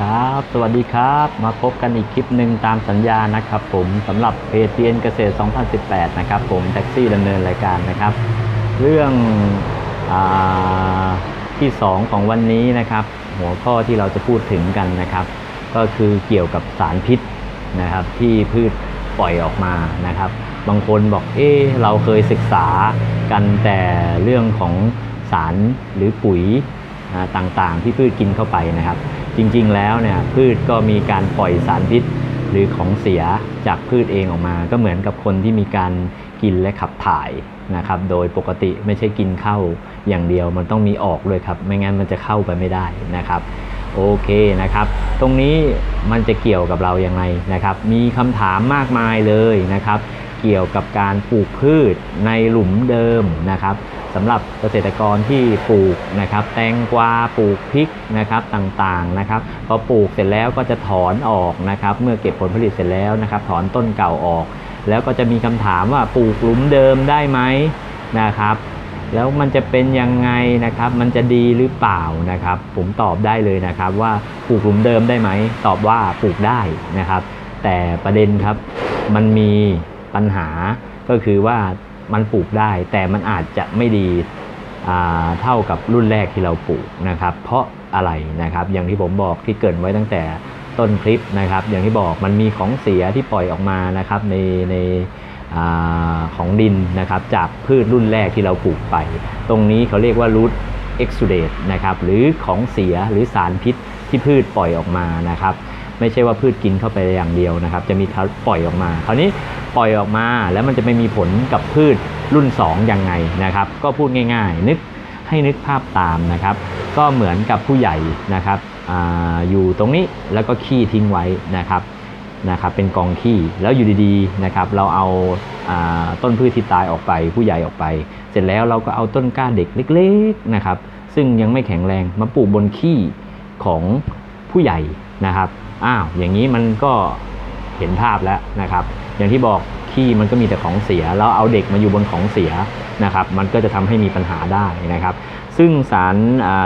ครับ สวัสดีครับ มาพบกันอีกคลิปหนึ่งตามสัญญานะครับ ผมสำหรับเพจ TN เกษตร 2018 นะครับ ผมแท็กซี่ดำเนินรายการนะครับ เรื่องอที่ 2 ของวันนี้นะครับ หัวข้อที่เราจะพูดถึงกันนะครับ ก็คือเกี่ยวกับสารพิษนะครับ ที่พืชปล่อยออกมานะครับ บางคนบอกเอ๊เราเคยศึกษากันแต่เรื่องของสารหรือปุ๋ยอ่าต่างๆ ที่พืชกินเข้าไปนะครับ จริง ๆ แล้วเนี่ยพืชก็มีการปล่อยสารพิษหรือของเสียจากพืชเองออกมา ก็เหมือนกับคนที่มีการกินและขับถ่ายนะครับ โดยปกติไม่ใช่กินเข้าอย่างเดียวมันต้องมีออกด้วยครับ ไม่งั้นมันจะเข้าไปไม่ได้นะครับโอเคนะครับ ตรงนี้มันจะเกี่ยวกับเราอยังไงนะครับ มีคำถามมากมายเลยนะครับ เกี่ยวกับการปลูกพืชในหลุมเดิมนะครับสำหรับเกษตรกรที่ปลูกนะครับแตงกวาปลูกพริกนะครับต่างๆนะครับพอปลูกเสร็จแล้วก็จะถอนออกนะครับเมื่อเก็บผลผลิตเสร็จแล้วนะครับถอนต้นเก่าออก แล้วก็จะมีคำถามว่าปลูกหลุมเดิมได้ไหมนะครับแล้วมันจะเป็นยังไงนะครับ มันจะดีหรือเปล่านะครับ ผมตอบได้เลยนะครับ ว่าปลูกหลุมเดิมได้ไหม ตอบว่าปลูกได้นะครับ แต่ประเด็นครับ มันมี ปัญหาก็คือว่ามันปลูกได้ แต่มันอาจจะไม่ดีเท่ากับรุ่นแรกที่เราปลูกนะครับ เพราะอะไรนะครับ อย่างที่ผมบอกที่เกินไว้ตั้งแต่ต้นคลิปนะครับ อย่างที่บอกมันมีของเสียที่ปล่อยออกมานะครับ ในในอของดินนะครับ จากพืชรุ่นแรกที่เราปลูกไป ตรงนี้เขาเรียกว่า root exudate นะครับ หรือของเสียหรือสารพิษที่พืชปล่อยออกมานะครับ ไม่ใช่ว่าพืชกินเข้าไปอย่างเดียวนะครับ จะมีปล่อยออกมา คราวนี้ปล่อยออกมาแล้วมันจะไม่มีผลกับพืชรุ่น2ยังไงนะครับ ก็พูดง่าย ๆ นึกให้นึกภาพตามนะครับ ก็เหมือนกับผู้ใหญ่นะครับออยู่ตรงนี้แล้วก็ขี้ทิ้งไว้นะครับนะครับ เป็นกองขี้แล้วอยู่ดีๆนะครับ เราเอาอาต้นพืชที่ตายออกไป ผู้ใหญ่ออกไป เสร็จแล้วเราก็เอาต้นกล้าเด็กเล็ก ๆนะครับ ซึ่งยังไม่แข็งแรงมาปลูกบนขี้ของผู้ใหญ่นะครับ อ้าวอย่างนี้มันก็เห็นภาพแล้วนะครับ อย่างที่บอกขี้มันก็มีแต่ของเสีย แล้วเอาเด็กมาอยู่บนของเสียนะครับ มันก็จะทำให้มีปัญหาได้นะครับ ซึ่งสาร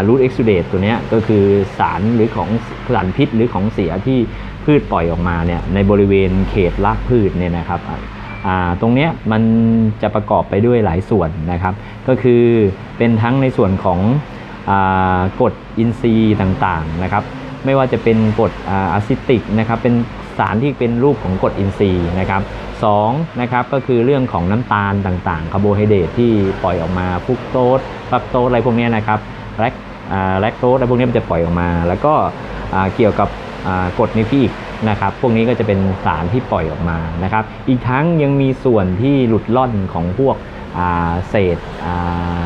รูทเอ็กซ์ d เดตตัวนี้ก็คือสารหรือของสารพิษหรือของเสียที่พืชปล่อยออกมาเนี่ยในบริเวณเขตรากพืชเนี่ยนะครับตรงนี้มันจะประกอบไปด้วยหลายส่วนนะครับ ก็คือเป็นทั้งในส่วนของอกรดอินทรีย์ต่างๆนะครับ ไม่ว่าจะเป็นกรดอะซิติกนะครับเป็นสารที่เป็นรูปของกรดอินทรีย์นะครับสองนะครับก็คือเรื่องของน้ำตาลต่างๆคาร์โบไฮเดรตที่ปล่อยออกมาฟุกโตสฟักโตสอะไรพวกนี้นะครับแลคแลคโตสอะไรพวกนี้มันจะปล่อยออกมา แล้วก็เกี่ยวกับกรดนิวคลีอิกนะครับพวกนี้ก็จะเป็นสารที่ปล่อยออกมานะครับ อีกทั้งยังมีส่วนที่หลุดล่อนของพวก เศษอ่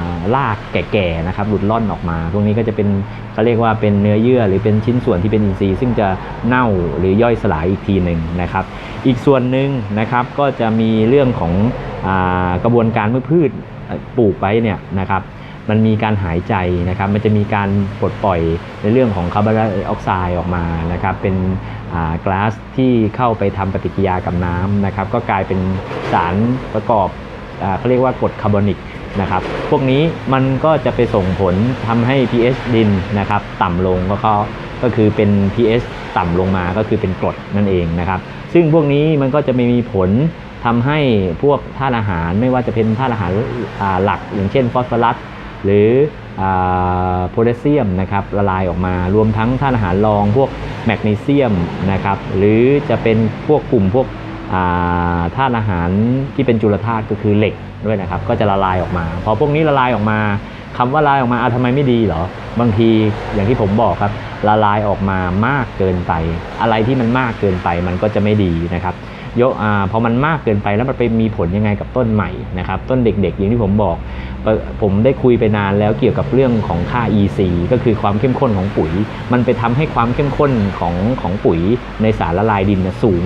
ารากแก่ๆนะครับหลุดล่อนออกมา พวกนี้ก็จะเป็นเขาเรียกว่าเป็นเนื้อเยื่อหรือเป็นชิ้นส่วนที่เป็นอินทรีย์ ซึ่งจะเน่าหรือย่อยสลายอีกทีหนึ่งนะครับ อีกส่วนหนึ่งนะครับก็จะมีเรื่องของอกระบวนการเมื่อพืชปลูกไปเนี่ยนะครับมันมีการหายใจนะครับ มันจะมีการปลดปล่อยในเรื่องของคาร์บอนไดออกไซด์ออกมานะครับ เป็นก๊าซที่เข้าไปทำปฏิกิริยากับน้ำนะครับ ก็กลายเป็นสารประกอบ เขาเรียกว่ากรดคาร์บอนิกนะครับพวกนี้มันก็จะไปส่งผลทำให้ pH ดินนะครับต่ำลงก็เขาก็คือเป็น pH ต่ำลงมาก็คือเป็นกรดนั่นเองนะครับ ซึ่งพวกนี้มันก็จะไม่มีผลทำให้พวกธาตุอาหารไม่ว่าจะเป็นธาตุอาหารหลัก อย่างเช่นฟอสฟอรัสหรือโพแทสเซียมนะครับละลายออกมารวมทั้งธาตุอาหารรองพวกแมกนีเซียมนะครับหรือจะเป็นพวกกลุ่มพวก ธาตุอาหารที่เป็นจุลธาตุก็คือเหล็กด้วยนะครับ ก็จะละลายออกมา พอพวกนี้ละลายออกมาคำว่าละลายออกมาเอาทำไมไม่ดีเหรอ บางทีอย่างที่ผมบอกครับ ละลายออกมามากเกินไป อะไรที่มันมากเกินไปมันก็จะไม่ดีนะครับยกอาพอมันมากเกินไปแล้วมันไปมีผลยังไงกับต้นใหม่นะครับ ต้นเด็กๆ อย่างที่ผมบอก ผมได้คุยไปนานแล้วเกี่ยวกับเรื่องของค่า EC ก็คือความเข้มข้นของปุ๋ย มันไปทำให้ความเข้มข้นของของปุ๋ยในสารละลายดินสูง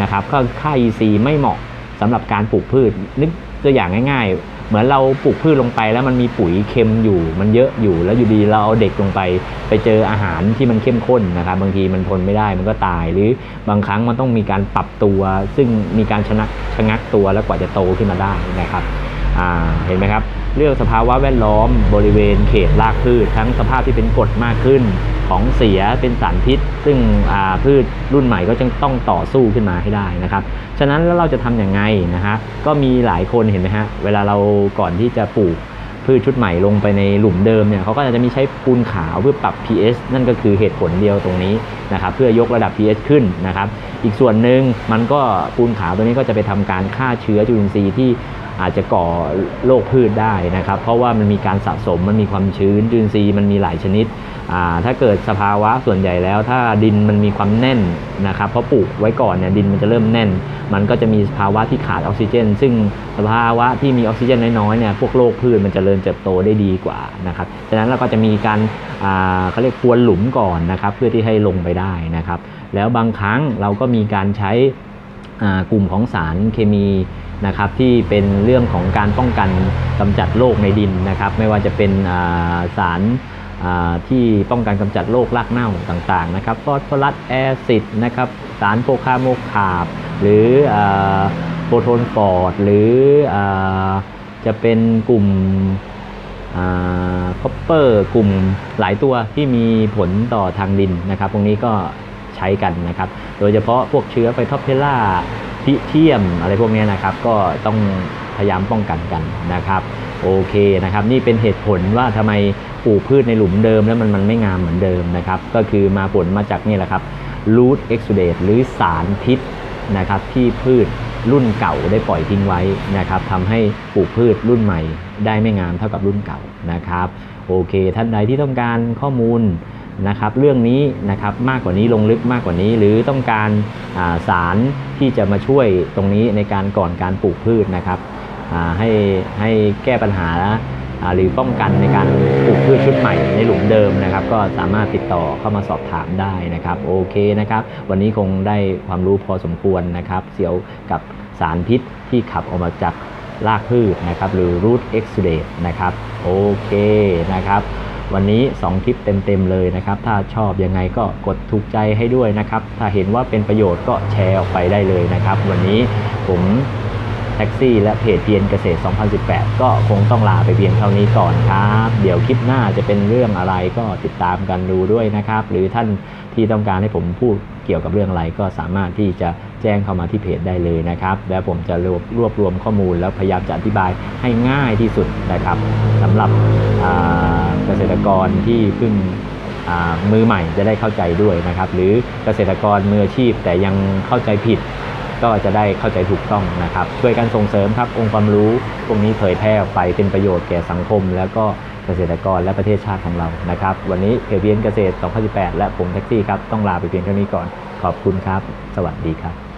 นะครับก็ค่า EC ไม่เหมาะสำหรับการปลูกพืช นึกตัวอย่างง่าย ๆ เหมือนเราปลูกพืชลงไป แล้วมันมีปุ๋ยเค็มอยู่ มันเยอะอยู่แล้วอยู่ดีเราเอาเด็กลงไป ไปเจออาหารที่มันเข้มข้นนะครับ บางทีมันทนไม่ได้มันก็ตาย หรือบางครั้งมันต้องมีการปรับตัว ซึ่งมีการชนะชะงักตัวแล้วกว่าจะโตขึ้นมาได้นะครับเห็นไหมครับ เรื่องสภาวะแวดล้อมบริเวณเขตรากพืชทั้งสภาพที่เป็นกรดมากขึ้น ของเสียเป็นสารพิษ ซึ่งพืชรุ่นใหม่ก็จะต้องต่อสู้ขึ้นมาให้ได้นะครับฉะนั้นแล้วเราจะทำอย่างไงนะฮะก็มีหลายคนเห็นไหมฮะเวลาเราก่อนที่จะปลูกพืชชุดใหม่ลงไปในหลุมเดิมเนี่ยเขาก็จะมีใช้ปูนขาวเพื่อปรับ pH นั่นก็คือเหตุผลเดียวตรงนี้นะครับเพื่อยกระดับ pH ขึ้นนะครับ อีกส่วนหนึ่งมันก็ปูนขาวตัวนี้ก็จะไปทำการฆ่าเชื้อจุลินทรีย์ที่อาจจะก่อโรคพืชได้นะครับ เพราะว่ามันมีการสะสมมันมีความชื้นจุลินทรีย์มันมีหลายชนิด ถ้าเกิดสภาวะส่วนใหญ่แล้ว ถ้าดินมันมีความแน่นนะครับเพราะปลูกไว้ก่อนเนี่ยดินมันจะเริ่มแน่น มันก็จะมีภาวะที่ขาดออกซิเจน ซึ่งสภาวะที่มีออกซิเจนน้อยๆเนี่ยพวกโรคพืชมันจะเริญเติบโตได้ดีกว่านะครับฉะนั้นเราก็จะมีการเขาเรียกพรวนหลุมก่อนนะครับเพื่อที่ให้ลงไปได้นะครับ แล้วบางครั้งเราก็มีการใช้กลุ่มของสารเคมีนะครับที่เป็นเรื่องของการป้องกันกำจัดโรคในดินนะครับ ไม่ว่าจะเป็นสาร ที่ป้องกันกำจัดโรครากเน่าต่างๆนะครับฟอสฟอรัสแอซิดนะครับสารโพคาโมคาบหรือโปรโทนฟอร์ดหรืออจะเป็นกลุ่มคอปเปอร์กลุ่มหลายตัวที่มีผลต่อทางดินนะครับ ตรงนี้ก็ใช้กันนะครับ โดยเฉพาะพวกเชื้อไฟท็อปเทล่าพิเทียมอะไรพวกนี้นะครับ ก็ต้องพยายามป้องกันกันนะครับ โอเคนะครับนี่เป็นเหตุผลว่าทำไมปลูกพืชในหลุมเดิมแล้วมันมันไม่งามเหมือนเดิมนะครับก็คือมาผลมาจากนี่แหละครับ root exudate หรือสารพิษนะครับที่พืชรุ่นเก่าได้ปล่อยทิ้งไว้นะครับทำให้ปลูกพืชรุ่นใหม่ ได้ไม่งามเท่ากับรุ่นเก่านะครับโอเค ท่านใดที่ต้องการข้อมูลนะครับเรื่องนี้นะครับมากกว่านี้ลงลึกมากกว่านี้ หรือต้องการาสารที่จะมาช่วยตรงนี้ในการก่อนการปลูกพืชนะครับ ให้ให้แก้ปัญหาหรือป้องกันในการปลูกพืชชุดใหม่ในหลุมเดิมนะครับ ก็สามารถติดต่อเข้ามาสอบถามได้นะครับ โอเคนะครับ วันนี้คงได้ความรู้พอสมควรนะครับเกี่ยวกับสารพิษที่ขับออกมาจากรากพืชนะครับ หรือ root exudate นะครับ โอเคนะครับวันนี้ 2 คลิปเต็ม ๆ เลยนะครับ ถ้าชอบยังไงก็กดถูกใจให้ด้วยนะครับ ถ้าเห็นว่าเป็นประโยชน์ก็แชร์ออกไปได้เลยนะครับ วันนี้ผม ท็กซี่และเพจเพียนเกษตร 2018 ก็คงต้องลาไปเพียงเท่านี้ก่อนครับ เดี๋ยวคลิปหน้าจะเป็นเรื่องอะไรก็ติดตามกันดูด้วยนะครับ หรือท่านที่ต้องการให้ผมพูดเกี่ยวกับเรื่องอะไรก็สามารถที่จะแจ้งเข้ามาที่เพจได้เลยนะครับ แล้วผมจะรวบรวบรวมข้อมูลแล้วพยายามจะอธิบายให้ง่ายที่สุดนะครับสำหรับเกษตรกรที่เพิ่งมือใหม่จะได้เข้าใจด้วยนะครับ หรือเกษตรกรมืออาชีพแต่ยังเข้าใจผิด ก็จะได้เข้าใจถูกต้องนะครับ ช่วยกันส่งเสริมครับองค์ความรู้ตรงนี้เผยแพร่ออกไปเป็นประโยชน์แก่สังคม แล้วก็เกษตรกรและประเทศชาติของเรานะครับ วันนี้เพจเบียนเกษตร 2018 และผมแท็กซี่ครับต้องลาไปเพียงเท่านี้ก่อนขอบคุณครับ สวัสดีครับ